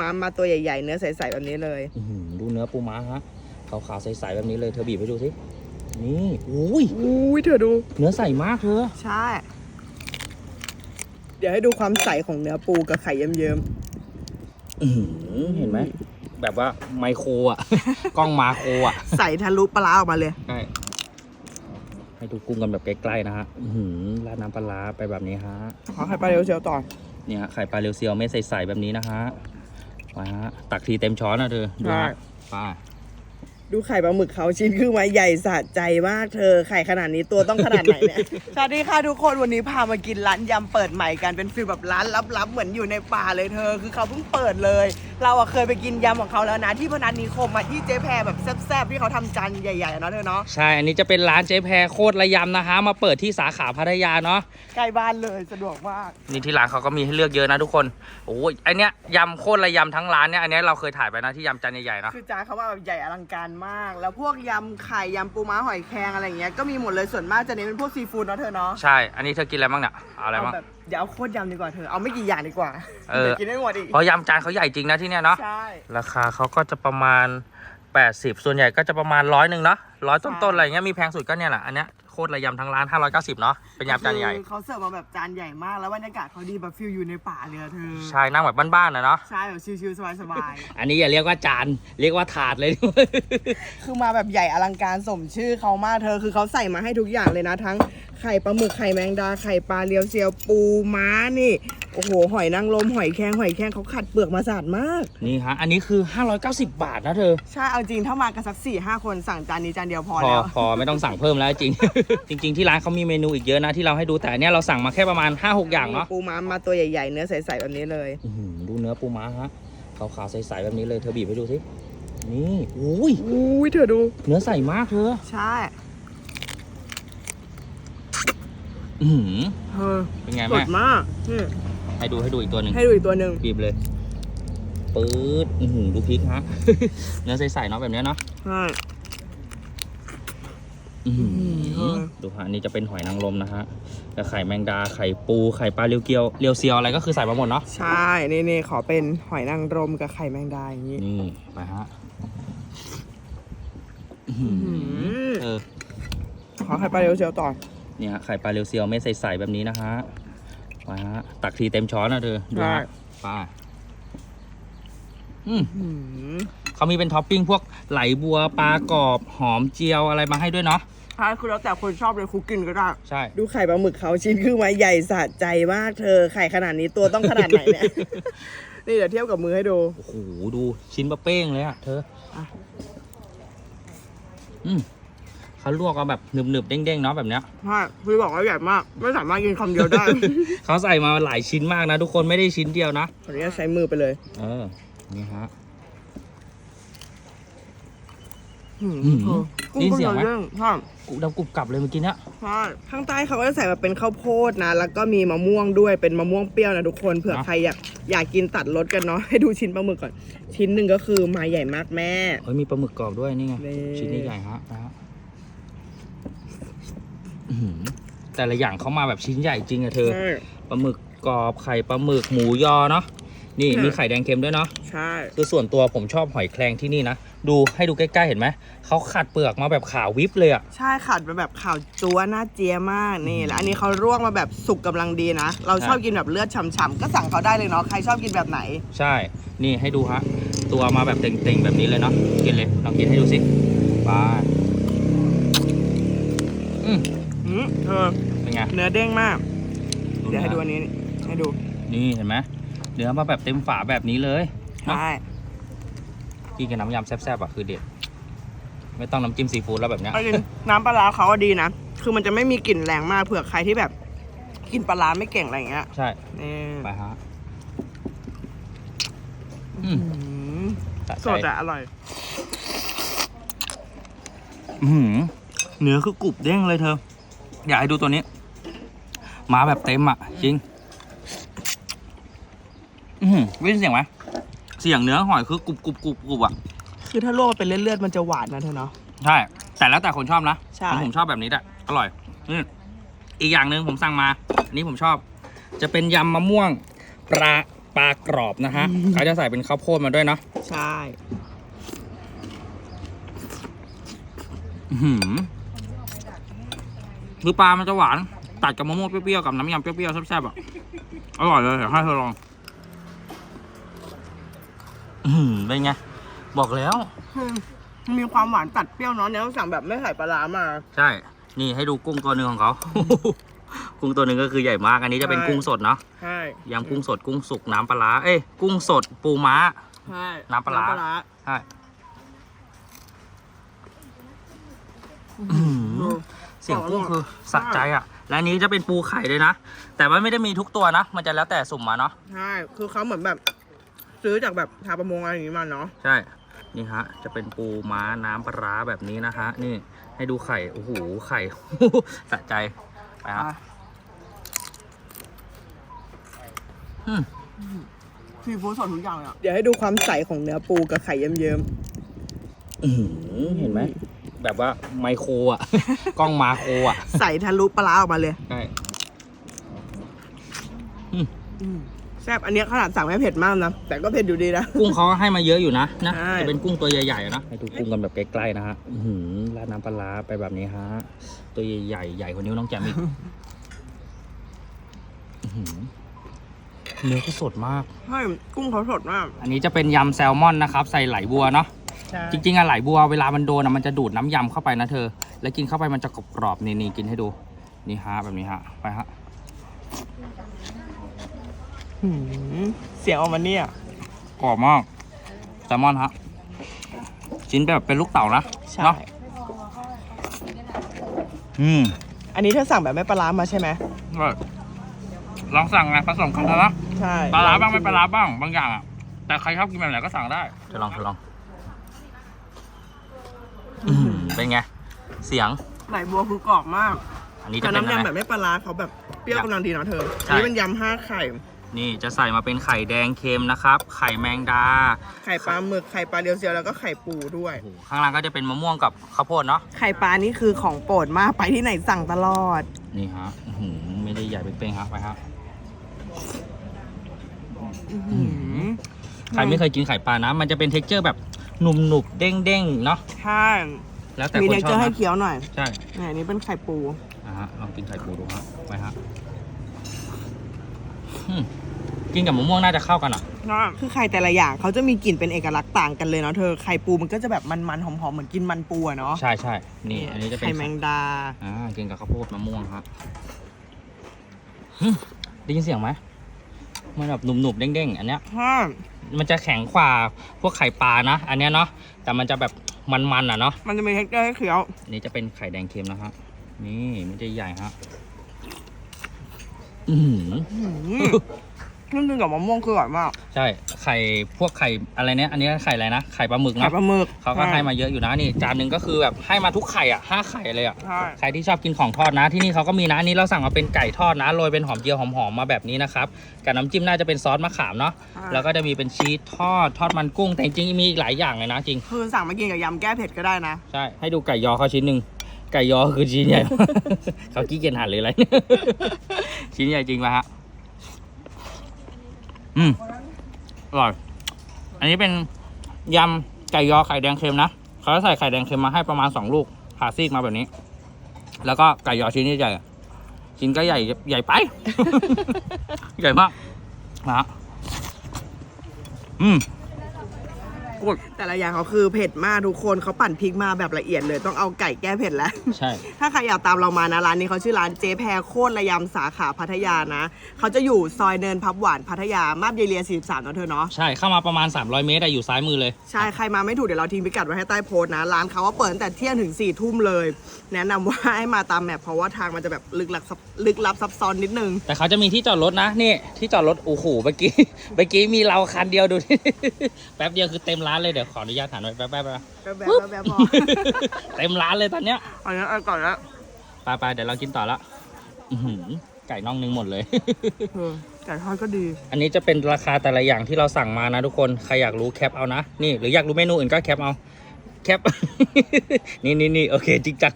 ม้ามาตัวใหญ่ๆ เนื้อใสๆแบบนี้เลย อื้อหือดูเนื้อปูม้าฮะขาวๆใสๆแบบนี้เลยเธอบีบให้ดูสินี่อุ้ยอุ้ยเธอดู เนื้อใสมากเธอใช่ เดี๋ยวให้ดูความใสของเนื้อปูกับไข่เยิ้มอื้อหือเห็นไหมแบบว่าไมโครอะ กล้องมาโครอะๆใสทะลุปลาร้าออกมาเลย ใช่ให้ดูกุ้งกันแบบใกล้ๆนะฮะอื้อหือราดน้ำปลาร้าไปแบบนี้ฮะ ขอไข่ปลาเรียวเชียวต่อ เนี่ยฮะไข่ปลาเรียวเซียวไม่ใสๆแบบนี้นะฮะ มาฮะตักทีเต็มช้อนนะเธอดูฮะไป้า ดูไข่ปลาหมึกเขาชิ้นคือมาใหญ่สะใจมากเธอไข่ขนาดนี้ตัวต้องขนาดไหนเนี่ย สวัสดีค่ะทุกคนวันนี้พามากินร้านยำเปิดใหม่กันเป็นฟีลแบบร้านลับๆเหมือนอยู่ในป่าเลยเธอ คือเขาเพิ่งเปิดเลย เราอะเคยไปกินยำของเขาแล้วนะ ที่พนัสนิคมมาที่เจ๊แพรแบบแซ่บๆที่เขาทำจานใหญ่ๆอะเนาะเธอเนาะใช่ อันนี้จะเป็นร้านเจ๊แพรโคตรระยำนะฮะ มาเปิดที่สาขาพัทยาเนาะ ใกล้บ้านเลยสะดวกมาก นี่ที่ร้านเขาก็มีให้เลือกเยอะนะทุกคน โอ้ยไอเนี้ยยำโคตรระยำทั้งร้านเนี่ย อันเนี้ยเราเคยถ่ายไปนะที่ยำจานใหญ่ๆเนาะ คือจานเขาว่าแบบใหญ่อลังการมาก แล้วพวกยำไข่ยำปูม้าหอยแครงอะไรอย่างเงี้ยก็มีหมดเลยส่วนมากจะเน้นเป็นพวกซีฟู้ดเนาะเธอเนาะใช่ อันนี้เธอกินอะไรบ้างเนี่ยเอาอะไรบ้าง แบบอย่าเอาโคตรยำดีกว่าเธอเอาไม่กี่อย่างดีกว่าเออ ดี๋ยวกินไม่หมดอีกเพราะยำจานเขาใหญ่จริงนะที่เนี้ยเนาะ ใช่ราคาเขาก็จะประมาณ 80 ส่วนใหญ่ก็จะประมาณร้อยหนึ่งเนาะร้อยต้นๆอะไรเงี้ยมีแพงสุดก็เนี่ยแหละอันเนี้ย โคตรระยำทั้งร้าน 590 เนาะเป็นยำจานใหญ่ คือเขาเสิร์ฟมาแบบจานใหญ่มากแล้วบรรยากาศเขาดีแบบฟิลอยู่ในป่าเลยอะเธอใช่นั่งแบบบ้านๆนะเนาะใช่แบบชิลๆสบายอันนี้อย่าเรียกว่าจานเรียกว่าถาดเลย ๆคือมาแบบใหญ่อลังการสมชื่อเขามากเธอ คือเขาใส่มาให้ทุกอย่างเลยนะ ทั้งไข่ปลาหมึกไข่แมงดาไข่ปลาเรียวเซียวปูม้านี่ โอ้โห หอยนางรมหอยแครงหอยแครงเขาขัดเปลือกมาสะอาดมาก นี่ฮะ อันนี้คือ 590 บาทนะเธอ ใช่ เอาจริง ถ้ามากันสักสี่ห้าคนสั่งจานนี้จานเดียวพอพอแล้ว พอไม่ต้องสั่งเพิ่มแล้วจริง จริง ๆ ที่ร้านเขามีเมนูอีกเยอะนะ ที่เราให้ดูแต่อันเนี้ยเราสั่งมาแค่ประมาณ 5-6 อย่างเนาะปูม้ามาตัวใหญ่ๆ เนื้อใสๆแบบนี้เลย อื้อหือดูเนื้อปูม้าฮะขาวๆใสๆแบบนี้เลยเธอบีบให้ดูสินี่อุ้ยอุ้ยเธอดู เนื้อใสมากเธอใช่อื้อหือเธอเป็นไงสแม่ดมากนี่ ให้ดูให้ดูอีกตัวหนึ่งให้ดูอีกตัวหนึ่งบีบเลยปื๊ดอื้อหือดูพริกฮะ เนื้อใสๆเนาะแบบเนี้ยเนาะใช่อื้อหือเออดูฮะอันนี่จะเป็นหอยนางรมนะฮะแล้วไข่แมงดาไข่ปูไข่ปลาเรียวเกียวเรียวเซียวอะไรก็คือใส่มาหมดเนาะใช่นี่นี่ขอเป็นหอยนางรมกับไข่แมงดาอย่างนี้นี่ไปฮะอื้อหือมเออขอไข่ปลาเรียวเชียวต่อเนี่ยฮะไข่ปลาเรียวเซียวไม่ใสๆแบบนี้นะฮะ มาฮะตักทีเต็มช้อนนะเธอดูฮะปลาอืมหืมเขามีเป็นท็อปปิ้งพวกไหลบัวปลากรอบหอมเจียวอะไรมาให้ด้วยเนาะใช่คือแล้วแต่คนชอบเลยคุกกินก็ได้ใช่ ดูไข่ปลาหมึกเขาชิ้นคือมาใหญ่สะใจมากเธอ ไข่ขนาดนี้ตัวต้องขนาดไหนเนี่ย นี่เดี๋ยวเทียบกับมือให้ดู โอ้โห ดูชิ้นบะเป้งเลยอะเธออะอืม เขาลวกเอาแบบหนึบๆเด้งๆเนาะแบบเนี้ย ใช่พี่บอกว่าใหญ่มาก ไม่สามารถกินคำเดียวได้ เขาใส่มาหลายชิ้นมากนะทุกคนไม่ได้ชิ้นเดียวนะขออนุญาตใช้มือไปเลย เออ นี่ฮะหืมหืมเออกุ้งได้ยินก็เสียงไหมเรื่องใช่กุดำกรุบกลับเลยเมื่อกี้เนี้ยใช่ข้างใต้เขาก็จะใส่แบบเป็นข้าวโพดนะ แล้วก็มีมะม่วงด้วย เป็นมะม่วงเปรี้ยวนะทุกคน เผื่อใครอยากอยากกินตัดรสกันเนาะ ให้ดูชิ้นปลาหมึกก่อน ชิ้นหนึ่งก็คือมาใหญ่มากแม่ เฮ้ยมีปลาหมึกกรอบด้วยนี่ไงนี่ ชิ้นนี้ใหญ่ฮะนะฮะอื้อหือ แต่ละอย่างเขามาแบบชิ้นใหญ่จริงอะเธอใช่ ปลาหมึกกรอบไข่ปลาหมึกหมูยอเนาะนี่ค่ะ มีไข่แดงเค็มด้วยเนาะใช่ คือส่วนตัวผมชอบหอยแครงที่นี่นะดูให้ดูใกล้ๆเห็นไหมเขาขัดเปลือกมาแบบขาววิบเลยอะ ใช่ขัดไปแบบข่าวจัวหน้าเจียมากนี่แล้วอันนี้เขาลวกมาแบบสุกกำลังดีนะ เราชอบกินแบบเลือดฉ่ำๆก็สั่งเขาได้เลยเนาะใครชอบกินแบบไหน ใช่ นี่ให้ดูฮะ ตัวมาแบบเต่งๆ แบบนี้เลยเนาะ กินเลย ลองกินให้ดูสิไปอืม อืมเธอเป็นไง เนื้อเด้งมาก เดี๋ยวให้ดูนะอันนี้ ให้ดู นี่เห็นไหมเนื้อมาแบบเต็มฝาแบบนี้เลยใช่กินกับน้ำยำแซ่บๆอะคือเด็ด ไม่ต้องน้ำจิ้มซีฟู้ดแล้วแบบเนี้ยเอาจริงน้ำปลาร้าเขาก็ดีนะ คือมันจะไม่มีกลิ่นแรงมากเผื่อใครที่แบบ กินปลาร้าไม่เก่งอะไรอย่างเงี้ย ใช่นี่ไปฮะอืมอืมสะสใจดอะอร่อยอื้อหือเนื้อคือกรุบเด้งเลยเธอ อยากให้ดูตัวนี้มาแบบเต็มอะ จริงอือหือได้ยินเสียงไหมเสียงเนื้อหอยคือกรุบกรุบกรุบกรุบอะ คือถ้าลวกมาเป็นเลือดๆมันจะหวานนะเธอเนาะใช่ แต่แล้วแต่คนชอบนะใช่ของผมชอบแบบนี้แหละอร่อยอืมอีกอย่างหนึ่งผมสั่งมา อันนี้ผมชอบ จะเป็นยำมะม่วงปลาปลากรอบนะฮะเขาจะใส่เป็นข้าวโพดมาด้วยเนาะใช่อื้อหือ คือปลามันจะหวาน ตัดกับมะม่วงเปรี้ยวๆกับน้ำยำเปรี้ยวๆแซ่บๆอะอร่อยเลยเดี๋ยวให้เธอลองอือหือเป็นไง บอกแล้วมันมีความหวานตัดเปรี้ยวเนาะเนี่ยต้องสั่งแบบไม่ใส่ปลาร้ามา ใช่ นี่ให้ดูกุ้งตัวหนึ่งของเขา กุ้งตัวหนึ่งก็คือใหญ่มาก อันนี้จะเป็นใช่ กุ้งสดเนาะใช่ยำกุ้งสดกุ้งสุกน้ำปลาร้าเอ้ยกุ้งสดปูม้า ใช่น้ำปลาร้าน้ำปลาร้าใช่อื้อหือ เสียงกุ้งคือสะใจอะ และอันนี้จะเป็นปูไข่ด้วยนะ แต่ว่าไม่ได้มีทุกตัวนะ มันจะแล้วแต่สุ่มมาเนาะ ใช่ คือเขาเหมือนแบบ ซื้อจากแบบชาวประมงอะไรอย่างงี้มาเนาะ ใช่ นี่ฮะ จะเป็นปูม้าน้ำปลาร้าแบบนี้นะฮะ นี่ให้ดูไข่ โอ้โห ไข่ สะใจ ไปฮะอะอืมซีฟู้ดสดทุกอย่างเลยอะเดี๋ยวให้ดูความใสของเนื้อปูกับไข่เยิ้มอื้อหือเห็นไหม แบบว่าไมโครอะ กล้องมาโครอะๆใส่ทะลุปลาร้าออกมาเลยใช่แซ่บอันเนี้ยขนาดสั่งไม่เผ็ดมากนะ แต่ก็เผ็ดอยู่ดีนะ กุ้งเขาให้มาเยอะอยู่นะนะใช่ จะเป็นกุ้งตัวใหญ่ๆอะนะให้ดูกุ้งกันแบบใกล้ๆนะฮะอื้อหือราดน้ำปลาร้าไปแบบนี้ฮะตัวใหญ่ๆใหญ่กว่านิ้วน้องแจมอีกอื้อหือเนื้อก็สดมาก ใช่กุ้งเขาสดมาก อันนี้จะเป็นยำแซลมอนนะครับ ใส่ไหลบัวเนาะ ใช่จริงๆอะไหลบัวเวลามันโดนอะมันจะดูดน้ำยำเข้าไปนะเธอ แล้วกินเข้าไปมันจะกรอบๆนี่ๆกินให้ดู นี่ฮะแบบนี้ฮะ ไปฮะ หืมเสียงออกมาเนี่ย กรอบมากแซลมอนฮะ ชิ้นแบบเป็นลูกเต่านะใช่ เนาะอืมอันนี้เธอสั่งแบบไม่ปลาร้ามาใช่ไหมลองสั่งไงผสมกันนะใช่ปลาร้าบ้างไม่ปลาร้าบ้างบางอย่างอะแต่ใครชอบกินแบบไหนก็สั่งได้จะลองจะลอง อืม เป็นไง เสียง ไหลบัวคือกรอบมากอันนี้แต่จะเป็นน้ำอะไร ยำแบบไม่ปลาร้าเขาแบบเปรี้ยวกำลังดีเนาะเธอใช่ อันนี้เป็นยำห้าไข่ นี่จะใส่มาเป็นไข่แดงเค็มนะครับ ไข่แมงดาไข่ปลาหมึก ไข่ปลาเรียวเซียวแล้วก็ไข่ปูด้วย โอ้โหข้างล่างก็จะเป็นมะม่วงกับข้าวโพดเนาะ ไข่ปลานี่คือของโปรดมากไปที่ไหนสั่งตลอด นี่ฮะอื้อหือไม่ได้ใหญ่เป้งๆครับไปครับ ใครไม่เคยกินไข่ปลานะ มันจะเป็นเท็กเจอร์แบบหนุ่มหนุบๆเด้งๆเนาะ ใช่ แล้วแต่มีคนเท็กชเจออบร์ให้นะเคี้ยวหน่อยใช่เนี่ยอันนี้เป็นไข่ปูนะฮะลองกินไข่ปูดูฮะไปฮะอืมกินกับมะม่วงน่าจะเข้ากันอะ คือไข่แต่ละอย่างเขาจะมีกลิ่นเป็นเอกลักษณ์ต่างกันเลยเนาะเธอ ไข่ปูมันก็จะแบบมันๆหอมๆเหมือนกินมันปูอะเนาะใช่ใช่นี่ อันนี้จะเป็นไข่แมงดา อ่ากินกับข้าวโพดมะม่วงครับหึได้ยินเสียงไหมมันแบบหนุ่มๆเด้งๆอันเนี้ย ถ้า มันจะแข็งกว่าพวกไข่ปลานะ อันเนี้ยเนาะแต่มันจะแบบมันๆอะเนาะมันจะมีเท็กเจอร์ให้เคี้ยวอันนี้จะเป็นไข่แดงเค็มนะฮะนี่มันจะใหญ่ฮะอือหือ นึ่งกินกับมะม่วงคืออร่อยมาก ใช่ ไข่พวกไข่อะไรเนี้ย อันนี้ไข่อะไรนะ ไข่ปลาหมึกไข่นะปลาหมึกเขาก็ให้มาเยอะอยู่นะนี่ จานหนึ่งก็คือแบบให้มาทุกไข่อะห้าไข่เลยอะ ใช่ ใครที่ชอบกินของทอดนะที่นี่เขาก็มีนะอันนี้เราสั่งมาเป็นไก่ทอดนะโรยเป็นหอมเจียวหอมๆมาแบบนี้นะครับกับน้ำจิ้มน่าจะเป็นซอสมะขามเนาะแล้วก็จะมีเป็นชีสทอดทอดมันกุ้ง แต่จริงๆมีอีกหลายอย่างเลยนะจริง คือสั่งมากินกับยำแก้เผ็ดก็ได้นะ ใช่ ให้ดูไก่ยอเขาชิ้นหนึ่งไก่ยอคือชิ้นใหญ่ เขาขี้เกียจหั่นเลยอะไร ชิ้นใหญ่จริงป่ะฮะ อืมอร่อย อันนี้เป็นยำไก่ยอไข่แดงเค็มนะเขาจะใส่ไข่แดงเค็มมาให้ประมาณสองลูกผ่าซีกมาแบบนี้ แล้วก็ไก่ยอชิ้นใหญ่ๆชิ้นก็ใหญ่ใหญ่ไป ใหญ่มากนะ ฮะอืมแต่ละอย่างเขาคือเผ็ดมากทุกคนเขาปั่นพริกมาแบบละเอียดเลย ต้องเอาไก่แก้เผ็ดแล้ว ใช่ ถ้าใครอยากตามเรามานะร้านนี้เขาชื่อร้านเจ๊แพรโคตรระยำสาขาพัทยานะเขาจะอยู่ซอยเนินพับหวานพัทยามาบเยเรีย43เนอะเธอเนาะใช่เข้ามาประมาณ 300 เมตรอะอยู่ซ้ายมือเลยใช่ใครมาไม่ถูกเดี๋ยวเราทิ้งพิกัดไว้ให้ใต้โพสต์นะร้านเขาว่าเปิดตั้งแต่เที่ยงถึง4ี่ทุ่มเลย แนะนำว่าให้มาตามแมพเพราะว่าทางมันจะแบบลึกลับซับลึกลับซับซ้อนนิดนึง แต่เขาจะมีที่จอดรถนะนี่ที่จอดรถโอ้โหเมื่อกี้เมื่อกี้มีเราคันเดียวดูแป๊บเดียวคือเต็มร้านเลยเดี๋ยวขออนุญาตถ่ายหน่อยแป๊บๆแป๊บๆแบบแบบแบบพอเต็มร้านเลยตอนเนี้ยเอาเนี้ยเอาก่อนละไปไปๆเดี๋ยวเรากินต่อละอื้อหือไก่น่องนึงหมดเลย เออไก่ทอดก็ดี อันนี้จะเป็นราคาแต่ละอย่างที่เราสั่งมานะทุกคน ใครอยากรู้แคปเอานะ นี่หรืออยากรู้เมนูอื่นก็แคปเอา แคป นี่นี่นี่โอเคจริงจัง